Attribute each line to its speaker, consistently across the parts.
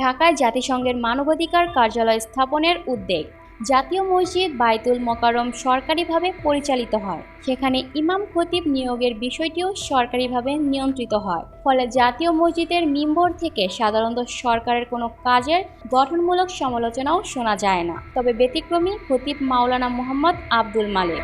Speaker 1: ঢাকায় জাতিসংঘের মানবাধিকার কার্যালয় স্থাপনের উদ্যোগ। জাতীয় মসজিদ বাইতুল মোকাররম সরকারিভাবে পরিচালিত হয়। সেখানে ইমাম খতিব নিয়োগের বিষয়টিও সরকারিভাবে নিয়ন্ত্রিত হয়। ফলে জাতীয় মসজিদের মিম্বর থেকে সাধারণত সরকারের কোনো কাজের গঠনমূলক সমালোচনাও শোনা যায় না। তবে ব্যতিক্রমী খতিব মাওলানা মোহাম্মদ আব্দুল মালিক।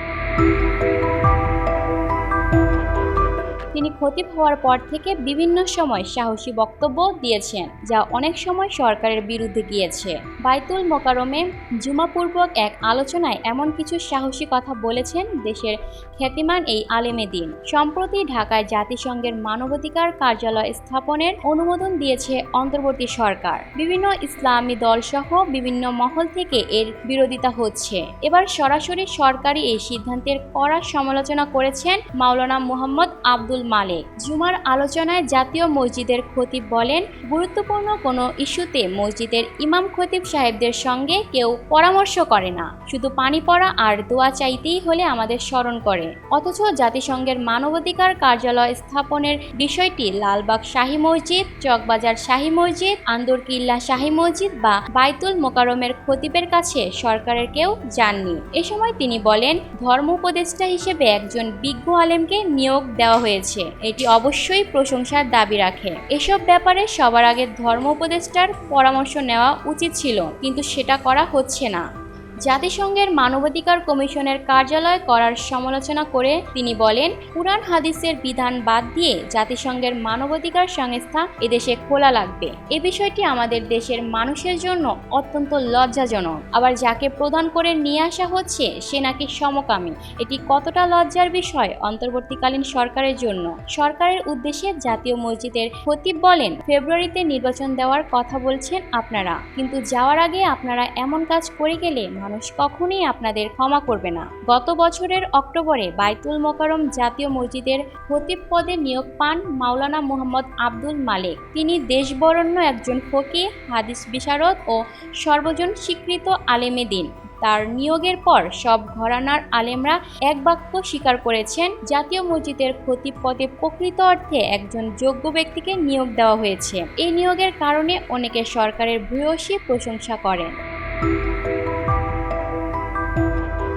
Speaker 1: তিনি খতিব হওয়ার পর থেকে বিভিন্ন সময় সাহসী বক্তব্য দিয়েছেন, যা অনেক সময় সরকারের বিরুদ্ধে গিয়েছে। বাইতুল মোকারমে জুমাপূর্বক এক আলোচনায় এমন কিছু সাহসী কথা বলেছেন দেশের খ্যাতিমান এই আলেমে দিন। সম্প্রতি ঢাকায় জাতিসংঘের মানবাধিকার কার্যালয় স্থাপনের অনুমোদন দিয়েছে অন্তর্বর্তী সরকার। বিভিন্ন ইসলামী দলসহ বিভিন্ন মহল থেকে এর বিরোধিতা হচ্ছে। এবার সরাসরি সরকারি এই সিদ্ধান্তের কড়া সমালোচনা করেছেন মাওলানা মুহাম্মদ আব্দুল মালেক। জুমার আলোচনায় জাতীয় মসজিদের খতিব বলেন, গুরুত্বপূর্ণ কোনো ইস্যুতে মসজিদের ইমাম খতিব সাহেবদের সঙ্গে কেউ পরামর্শ করে না। শুধু পানি পড়া আর দোয়া চাইতেই হলে আমাদের স্মরণ করে। অথচ জাতিসংঘের মানবাধিকার কার্যালয় স্থাপনের বিষয়টি লালবাগ শাহী মসজিদ, চকবাজার শাহী মসজিদ, আন্দরকিল্লা শাহী মসজিদ বা বাইতুল মোকারমের খতিবের কাছে সরকারের কেউ যাননি। এ সময় তিনি বলেন, ধর্ম উপদেষ্টা হিসেবে একজন বিজ্ঞ আলেমকে নিয়োগ দেওয়া হয়েছে। এটি অবশ্যই প্রশংসার দাবি রাখে। এসব ব্যাপারে সবার আগে ধর্ম উপদেষ্টার পরামর্শ নেওয়া উচিত ছিল, কিন্তু সেটা করা হচ্ছে না। জাতিসংঘের মানবাধিকার কমিশনের কার্যালয় করার সমালোচনা করে তিনি বলেন, কুরআন হাদিসের বিধান বাদ দিয়ে জাতিসংঘের মানবাধিকার সংস্থা এদেশে খোলা লাগবে। এ বিষয়টি আমাদের দেশের মানুষের জন্য অত্যন্ত লজ্জাজনক। আবার যাকে প্রদান করে নিয়ে আসা হচ্ছে, সে নাকি সমকামী। এটি কতটা লজ্জার বিষয় অন্তর্বর্তীকালীন সরকারের জন্য? সরকারের উদ্দেশ্যে জাতীয় মসজিদের খতিব বলেন, ফেব্রুয়ারিতে নির্বাচন দেওয়ার কথা বলছেন আপনারা। কিন্তু যাওয়ার আগে আপনারা এমন কাজ করে গেলে মানুষ কখনোই আপনাদের ক্ষমা করবে না। গত বছরের অক্টোবরে বাইতুল মোকারম জাতীয় মসজিদের খতিব পদে নিয়োগ পান মাওলানা মোহাম্মদ আব্দুল মালেক। তিনি দেশবরণ্য একজন ফকি হাদিস বিশারদ ও সর্বজন স্বীকৃত আলেমে দিন। তার নিয়োগের পর সব ঘরানার আলেমরা এক বাক্য স্বীকার করেছেন, জাতীয় মসজিদের খতিব পদে প্রকৃত অর্থে একজন যোগ্য ব্যক্তিকে নিয়োগ দেওয়া হয়েছে। এই নিয়োগের কারণে অনেকে সরকারের ভূয়সী প্রশংসা করেন।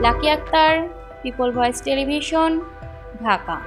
Speaker 1: Lucky Akter People Voice television Dhaka.